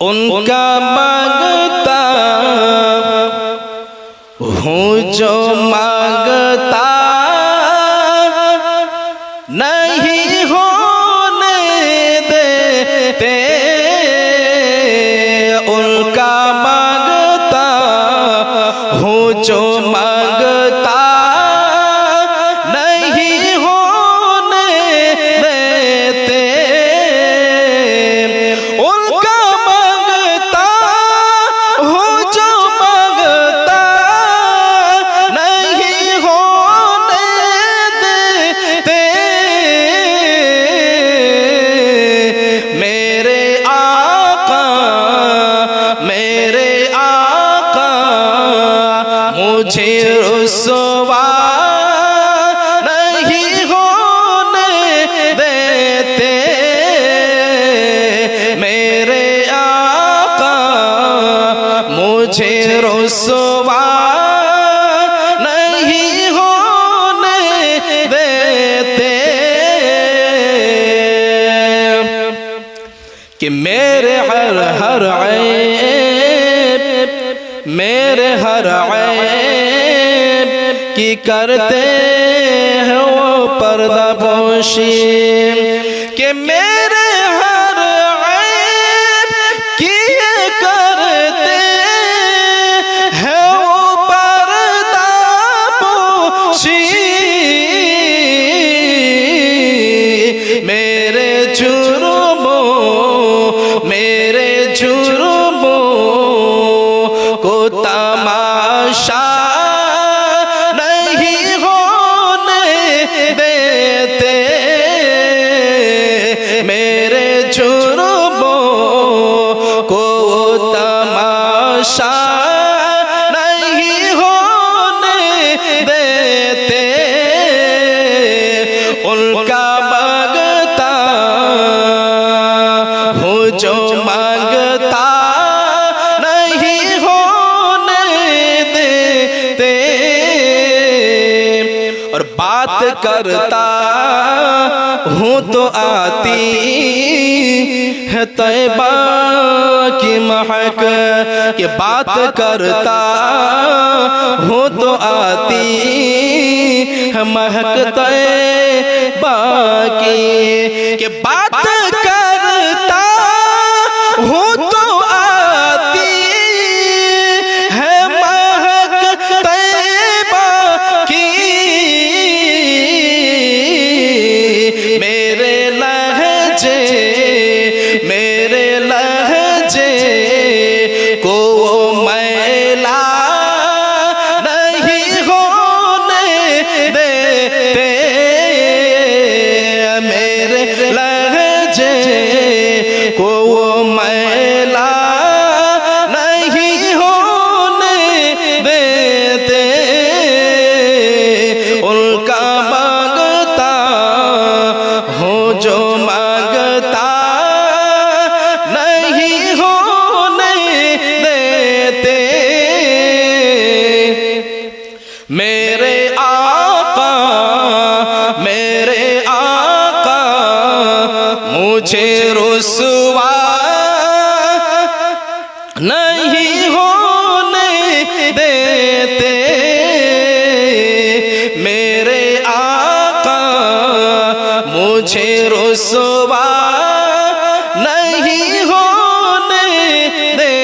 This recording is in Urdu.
ان کا مانگتا ہوں جو رسوا نہیں ہونے دیتے کہ میرے ہر ہر عیب، میرے ہر عیب کی کرتے ہیں وہ پردہ پوشی، کہ میرے تماشا نہیں ہونے دیتے۔ ان کا مانگتا ہوں جو مانگتا نہیں ہونے دیتے۔ اور بات کرتا ہوں تو آتی طیبہ کی مہک کہ بات کرتا ہوں تو آتی ہے مہک طیبہ کی کہ بات میرے آقا میرے آقا مجھے رسوا نہیں ہونے دیتے میرے آقا مجھے رسوا نہیں ہونے دیتے